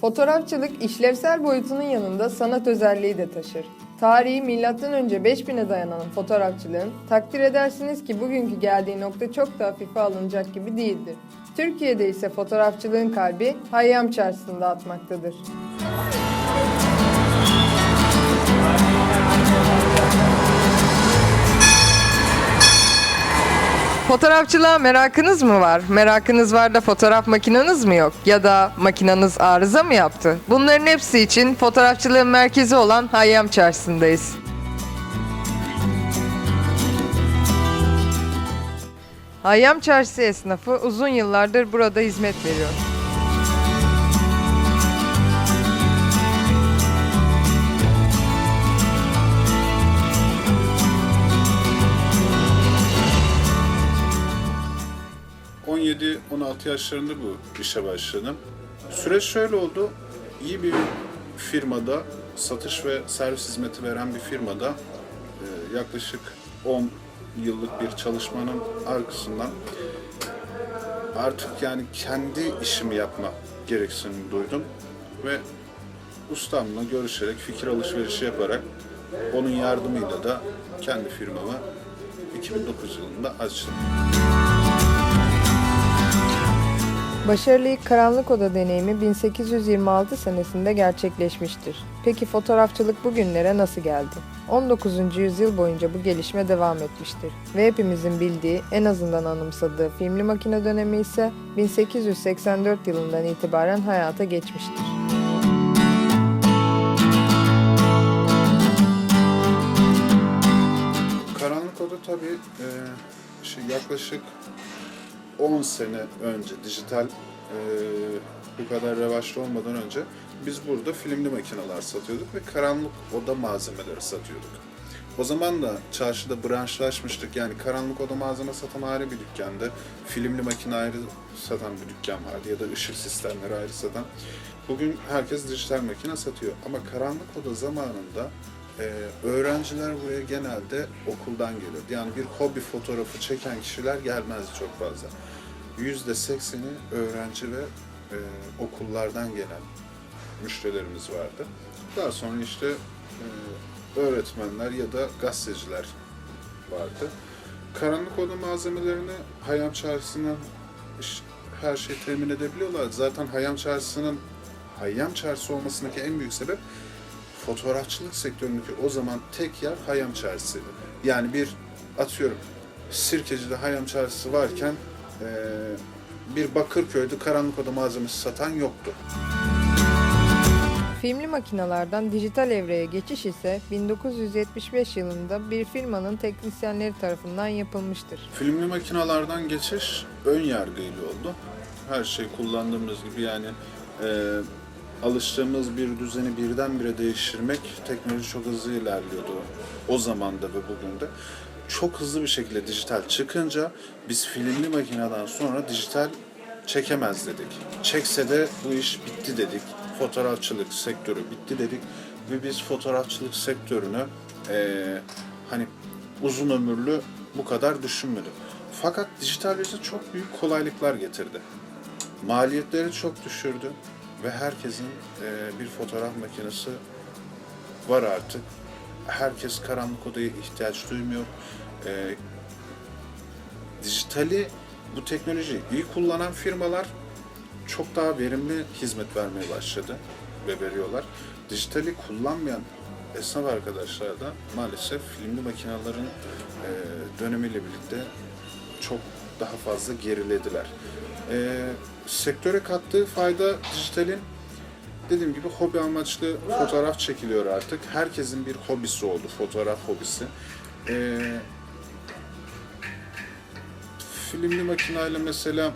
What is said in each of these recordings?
Fotoğrafçılık işlevsel boyutunun yanında sanat özelliği de taşır. Tarihi M.Ö. 5000'e dayanan fotoğrafçılığın takdir edersiniz ki bugünkü geldiği nokta çok da hafife alınacak gibi değildir. Türkiye'de ise fotoğrafçılığın kalbi Hayyam Çarşısı'nda atmaktadır. Fotoğrafçılığa merakınız mı var? Merakınız var da fotoğraf makineniz mi yok? Ya da makineniz arıza mı yaptı? Bunların hepsi için fotoğrafçılığın merkezi olan Hayyam Çarşısı'ndayız. Hayyam Çarşısı esnafı uzun yıllardır burada hizmet veriyor. 17-16 yaşlarında bu işe başladım. Süreç şöyle oldu. İyi bir firmada, satış ve servis hizmeti veren bir firmada e, yaklaşık 10 yıllık bir çalışmanın arkasından artık yani kendi işimi yapma gereksinimi duydum ve ustamla görüşerek, fikir alışverişi yaparak onun yardımıyla da kendi firmamı 2009 yılında açtım. Başarılı ilk karanlık oda deneyimi 1826 senesinde gerçekleşmiştir. Peki fotoğrafçılık bugünlere nasıl geldi? 19. yüzyıl boyunca bu gelişme devam etmiştir ve hepimizin bildiği, en azından anımsadığı filmli makine dönemi ise 1884 yılından itibaren hayata geçmiştir. Karanlık Oda tabii e, şey yaklaşık 10 sene önce dijital e, bu kadar revaçta olmadan önce biz burada filmli makineler satıyorduk ve karanlık oda malzemeleri satıyorduk. O zaman da çarşıda branşlaşmıştık. Yani karanlık oda malzeme satan ayrı bir dükkanda, filmli makine ayrı satan bir dükkan vardı ya da ışık sistemleri ayrı satan. Bugün herkes dijital makine satıyor. Ama karanlık oda zamanında ee, öğrenciler buraya genelde okuldan geliyordu. Yani bir hobi fotoğrafı çeken kişiler gelmezdi çok fazla. Yüzde sekseni öğrenci ve e, okullardan gelen müşterilerimiz vardı. Daha sonra işte e, öğretmenler ya da gazeteciler vardı. Karanlık oda malzemelerini Hayam Çarşısı'nın her şeyi temin edebiliyorlar. Zaten Hayam Çarşısı'nın Hayyam Çarşısı olmasındaki en büyük sebep fotoğrafçılık sektöründeki o zaman tek yer Hayam Çarşısı'ydı. Yani bir atıyorum Sirkeci'de Hayam Çarşısı varken eee, bir Bakırköy'de karanlık oda malzemesi satan yoktu. Filmli makinalardan dijital evreye geçiş ise 1975 yılında bir firmanın teknisyenleri tarafından yapılmıştır. Filmli makinalardan geçiş ön yargıyla oldu. Her şey kullandığımız gibi yani eee, alıştığımız bir düzeni birdenbire değiştirmek teknoloji çok hızlı ilerliyordu o zamanda ve bugün de. Çok hızlı bir şekilde dijital çıkınca biz filmli makineden sonra dijital çekemez dedik. Çekse de bu iş bitti dedik. Fotoğrafçılık sektörü bitti dedik ve biz fotoğrafçılık sektörünü eee, hani uzun ömürlü bu kadar düşünmedik. Fakat dijital bize çok büyük kolaylıklar getirdi. Maliyetleri çok düşürdü ve herkesin eee, bir fotoğraf makinesi var artık. Herkes karanlık odaya ihtiyaç duymuyor. Eee, dijitali, bu teknolojiyi iyi kullanan firmalar çok daha verimli hizmet vermeye başladı ve veriyorlar. Dijitali kullanmayan esnaf arkadaşlar da maalesef filmli makinelerin eee, dönemiyle birlikte çok daha fazla gerilediler. Eee, sektöre kattığı fayda dijitalin dediğim gibi hobi amaçlı fotoğraf çekiliyor artık. Herkesin bir hobisi oldu, fotoğraf hobisi. Ee, filmli makinayla mesela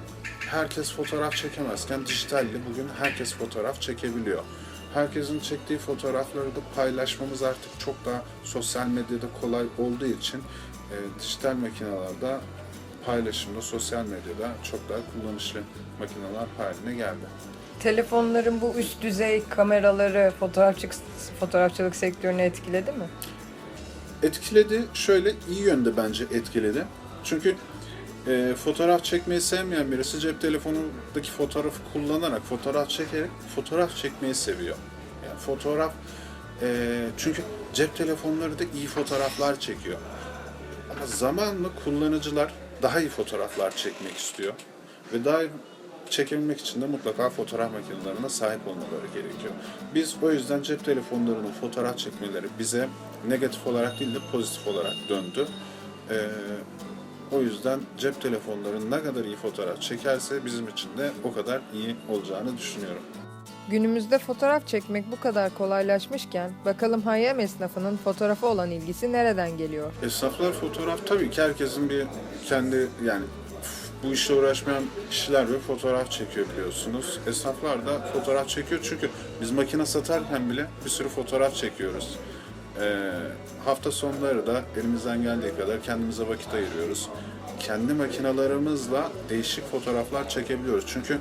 herkes fotoğraf çekemezken dijitalle bugün herkes fotoğraf çekebiliyor. Herkesin çektiği fotoğrafları da paylaşmamız artık çok daha sosyal medyada kolay olduğu için e, dijital makinelerde paylaşımda sosyal medyada çok daha kullanışlı makineler haline geldi. Telefonların bu üst düzey kameraları fotoğrafçılık, fotoğrafçılık sektörünü etkiledi mi? etkiledi. Şöyle iyi yönde bence etkiledi. Çünkü e, fotoğraf çekmeyi sevmeyen birisi cep telefonundaki fotoğrafı kullanarak, fotoğraf çekerek fotoğraf çekmeyi seviyor. Yani fotoğraf, e, çünkü cep telefonları da iyi fotoğraflar çekiyor. Ama zamanla kullanıcılar daha iyi fotoğraflar çekmek istiyor. Ve daha iyi çekebilmek için de mutlaka fotoğraf makinelerine sahip olmaları gerekiyor. Biz o yüzden cep telefonlarının fotoğraf çekmeleri bize negatif olarak değil de pozitif olarak döndü. Ee, o yüzden cep telefonları ne kadar iyi fotoğraf çekerse bizim için de o kadar iyi olacağını düşünüyorum. Günümüzde fotoğraf çekmek bu kadar kolaylaşmışken bakalım Hayyam esnafının fotoğrafa olan ilgisi nereden geliyor? Esnaflar fotoğraf tabii ki herkesin bir kendi yani bu işle uğraşmayan kişiler bir fotoğraf çekiyor biliyorsunuz. Esnaflar da fotoğraf çekiyor çünkü biz makine satarken bile bir sürü fotoğraf çekiyoruz. Ee, hafta sonları da elimizden geldiği kadar kendimize vakit ayırıyoruz. Kendi makinalarımızla değişik fotoğraflar çekebiliyoruz. Çünkü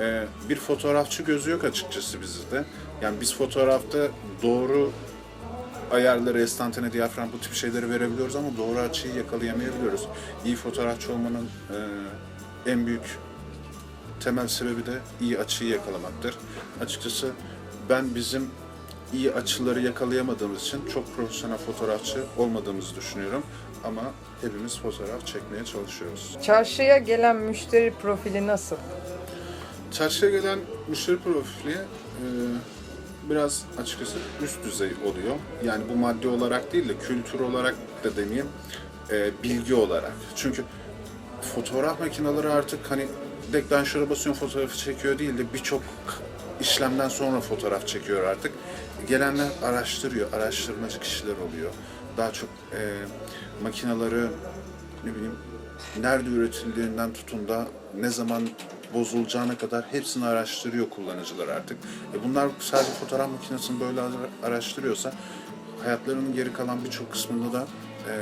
e, bir fotoğrafçı gözü yok açıkçası bizde. Yani biz fotoğrafta doğru ayarları, estantane, diyafram bu tip şeyleri verebiliyoruz ama doğru açıyı yakalayamayabiliyoruz. İyi fotoğrafçı olmanın e, en büyük temel sebebi de iyi açıyı yakalamaktır. Açıkçası ben bizim iyi açıları yakalayamadığımız için çok profesyonel fotoğrafçı olmadığımızı düşünüyorum. Ama hepimiz fotoğraf çekmeye çalışıyoruz. Çarşıya gelen müşteri profili nasıl? Çarşıya gelen müşteri profili e, biraz açıkçası üst düzey oluyor. Yani bu maddi olarak değil de kültür olarak da demeyeyim, e, bilgi olarak. Çünkü fotoğraf makineleri artık hani deklanşöre basıyor fotoğrafı çekiyor değil de birçok işlemden sonra fotoğraf çekiyor artık. Gelenler araştırıyor, araştırmacı kişiler oluyor. Daha çok e, makineleri ne bileyim nerede üretildiğinden tutun da ne zaman bozulacağına kadar hepsini araştırıyor kullanıcılar artık. E bunlar sadece fotoğraf makinesini böyle ara- araştırıyorsa hayatlarının geri kalan birçok kısmında da e,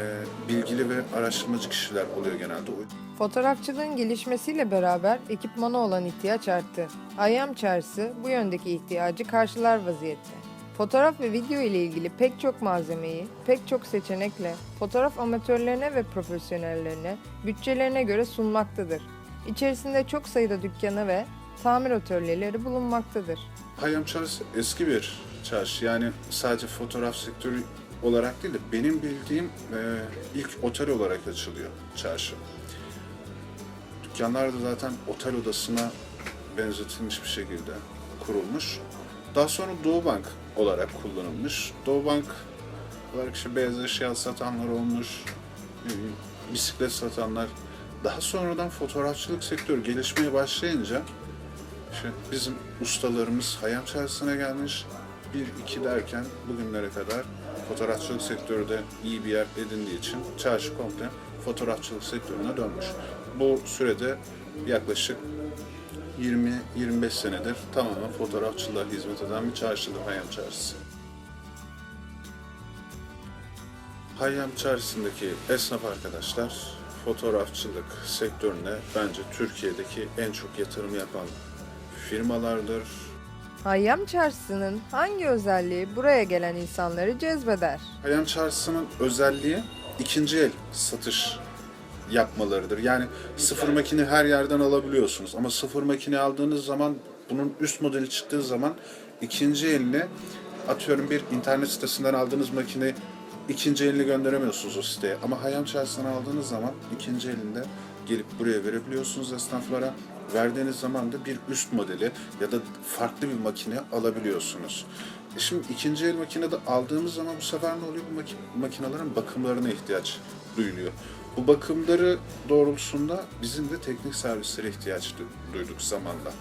bilgili ve araştırmacı kişiler oluyor genelde. Fotoğrafçılığın gelişmesiyle beraber ekipmana olan ihtiyaç arttı. Hayyam Çarşısı bu yöndeki ihtiyacı karşılar vaziyette. Fotoğraf ve video ile ilgili pek çok malzemeyi, pek çok seçenekle fotoğraf amatörlerine ve profesyonellerine bütçelerine göre sunmaktadır. İçerisinde çok sayıda dükkanı ve tamir atölyeleri bulunmaktadır. Hayyam Çarşısı eski bir çarşı. Yani sadece fotoğraf sektörü olarak değil de benim bildiğim e, ilk otel olarak açılıyor çarşı. Dükkanlar da zaten otel odasına benzetilmiş bir şekilde kurulmuş. Daha sonra Doğu Bank olarak kullanılmış. Doğu Bank olarak işte beyaz eşya satanlar olmuş, bisiklet satanlar. Daha sonradan fotoğrafçılık sektörü gelişmeye başlayınca işte bizim ustalarımız Hayam Çarşısı'na gelmiş. Bir iki derken bugünlere kadar fotoğrafçılık sektörü de iyi bir yer edindiği için çarşı komple fotoğrafçılık sektörüne dönmüş. Bu sürede yaklaşık 20-25 senedir tamamen fotoğrafçılığa hizmet eden bir çarşıdır Hayam Çarşısı. Hayyam Çarşısı'ndaki esnaf arkadaşlar fotoğrafçılık sektörüne bence Türkiye'deki en çok yatırım yapan firmalardır. Hayyam Çarşısı'nın hangi özelliği buraya gelen insanları cezbeder? Hayyam Çarşısı'nın özelliği ikinci el satış yapmalarıdır. Yani sıfır makine her yerden alabiliyorsunuz ama sıfır makine aldığınız zaman bunun üst modeli çıktığı zaman ikinci eline atıyorum bir internet sitesinden aldığınız makine ikinci elini gönderemiyorsunuz o siteye. Ama Hayyam Çarşısı'ndan aldığınız zaman ikinci elinde gelip buraya verebiliyorsunuz esnaflara. Verdiğiniz zaman da bir üst modeli ya da farklı bir makine alabiliyorsunuz. E şimdi ikinci el makinede aldığımız zaman bu sefer ne oluyor? Bu maki- makinelerin bakımlarına ihtiyaç duyuluyor. Bu bakımları doğrultusunda bizim de teknik servislere ihtiyaç du- duyduk zamanla.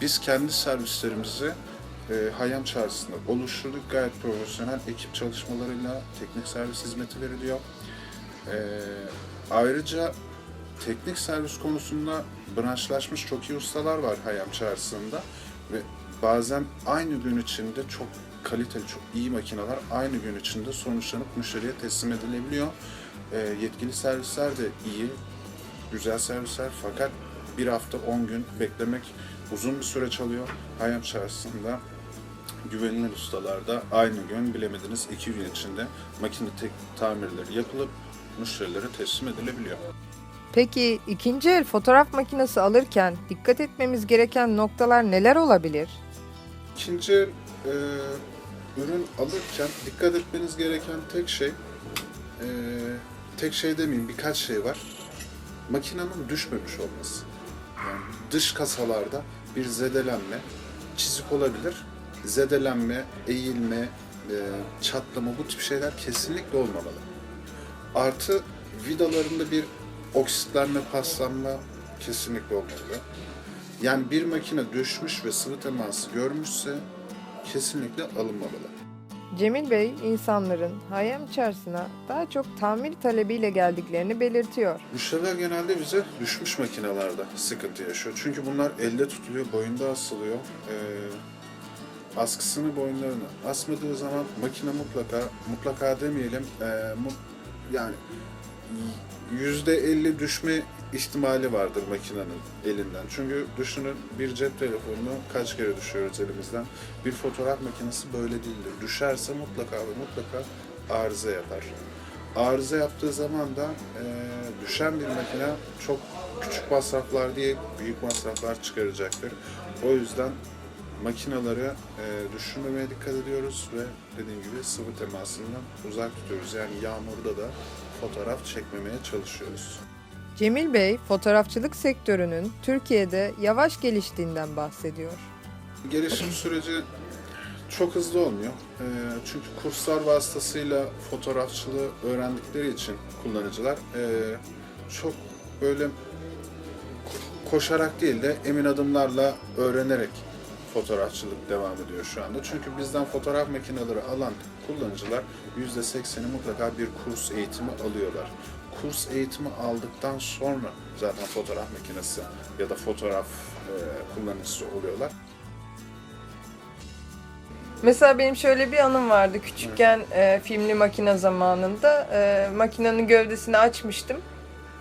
Biz kendi servislerimizi e, Hayyam Çarşısı'nda oluşturduk. Gayet profesyonel ekip çalışmalarıyla teknik servis hizmeti veriliyor. E, ayrıca teknik servis konusunda branşlaşmış çok iyi ustalar var Hayyam Çarşısı'nda ve bazen aynı gün içinde çok kaliteli, çok iyi makineler aynı gün içinde sonuçlanıp müşteriye teslim edilebiliyor. E, yetkili servisler de iyi, güzel servisler fakat bir hafta 10 gün beklemek uzun bir süreç alıyor. Hayyam Çarşısı'nda güvenilir ustalarda aynı gün bilemediniz 2 gün içinde makine tek tamirleri yapılıp müşterilere teslim edilebiliyor. Peki ikinci el fotoğraf makinesi alırken dikkat etmemiz gereken noktalar neler olabilir? İkinci el, e, ürün alırken dikkat etmeniz gereken tek şey, e, tek şey demeyeyim birkaç şey var. Makinenin düşmemiş olması. Yani dış kasalarda bir zedelenme, çizik olabilir. Zedelenme, eğilme, e, çatlama bu tip şeyler kesinlikle olmamalı. Artı vidalarında bir oksitlenme, paslanma kesinlikle olmalı. Yani bir makine düşmüş ve sıvı teması görmüşse kesinlikle alınmamalı. Cemil Bey, insanların Hayyam Çarşısı'na daha çok tamir talebiyle geldiklerini belirtiyor. Müşteriler genelde bize düşmüş makinelerde sıkıntı yaşıyor. Çünkü bunlar elde tutuluyor, boyunda asılıyor. Ee, askısını boyunlarına asmadığı zaman makine mutlaka, mutlaka demeyelim, ee, mu- yani yüzde elli düşme ihtimali vardır makinenin elinden. Çünkü düşünün bir cep telefonunu kaç kere düşüyoruz elimizden. Bir fotoğraf makinesi böyle değildir. Düşerse mutlaka ve mutlaka arıza yapar. Arıza yaptığı zaman da e, düşen bir makine çok küçük masraflar değil, büyük masraflar çıkaracaktır. O yüzden makinaları e, düşürmemeye dikkat ediyoruz ve dediğim gibi sıvı temasından uzak tutuyoruz. Yani yağmurda da fotoğraf çekmemeye çalışıyoruz. Cemil Bey, fotoğrafçılık sektörünün Türkiye'de yavaş geliştiğinden bahsediyor. Gelişim süreci çok hızlı olmuyor. Ee, çünkü kurslar vasıtasıyla fotoğrafçılığı öğrendikleri için kullanıcılar ee, çok böyle ko- koşarak değil de emin adımlarla öğrenerek fotoğrafçılık devam ediyor şu anda. Çünkü bizden fotoğraf makineleri alan kullanıcılar %80'i mutlaka bir kurs eğitimi alıyorlar. Kurs eğitimi aldıktan sonra zaten fotoğraf makinesi ya da fotoğraf e, kullanıcısı oluyorlar. Mesela benim şöyle bir anım vardı. Küçükken e, filmli makine zamanında e, makinenin gövdesini açmıştım.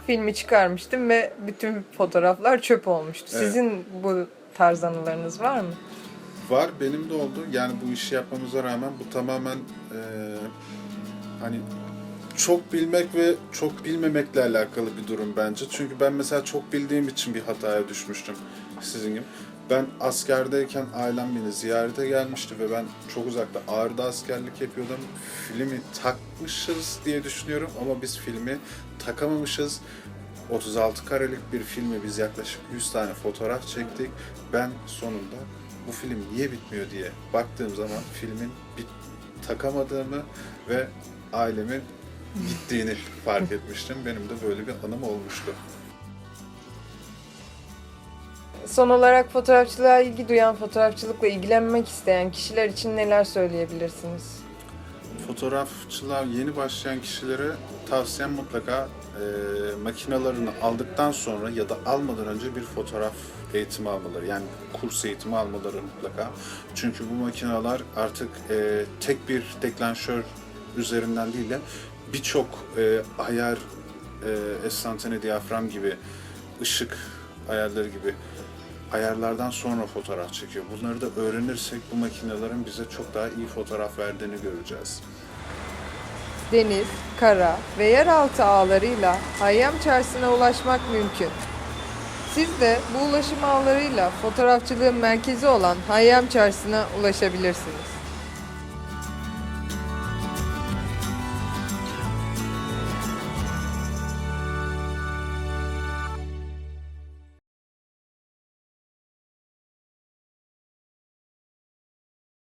Filmi çıkarmıştım ve bütün fotoğraflar çöp olmuştu. Evet. Sizin bu tarz anılarınız var mı? Var, benim de oldu. Yani bu işi yapmamıza rağmen bu tamamen eee, hani çok bilmek ve çok bilmemekle alakalı bir durum bence. Çünkü ben mesela çok bildiğim için bir hataya düşmüştüm sizin gibi. Ben askerdeyken ailem beni ziyarete gelmişti ve ben çok uzakta Ağrı'da askerlik yapıyordum. Filmi takmışız diye düşünüyorum ama biz filmi takamamışız. 36 karelik bir filmi biz yaklaşık 100 tane fotoğraf çektik. Ben sonunda bu film niye bitmiyor diye baktığım zaman filmin bit takamadığımı ve ailemin gittiğini fark etmiştim. Benim de böyle bir anım olmuştu. Son olarak fotoğrafçılığa ilgi duyan, fotoğrafçılıkla ilgilenmek isteyen kişiler için neler söyleyebilirsiniz? Fotoğrafçılar yeni başlayan kişilere tavsiyem mutlaka e, makinalarını aldıktan sonra ya da almadan önce bir fotoğraf eğitimi almaları. Yani kurs eğitimi almaları mutlaka. Çünkü bu makineler artık e, tek bir deklanşör üzerinden değil de birçok e, ayar, e, estantane diyafram gibi, ışık ayarları gibi ayarlardan sonra fotoğraf çekiyor. Bunları da öğrenirsek bu makinelerin bize çok daha iyi fotoğraf verdiğini göreceğiz. Deniz, kara ve yeraltı ağlarıyla Hayyam Çarşısı'na ulaşmak mümkün. Siz de bu ulaşım ağlarıyla fotoğrafçılığın merkezi olan Hayyam Çarşısı'na ulaşabilirsiniz.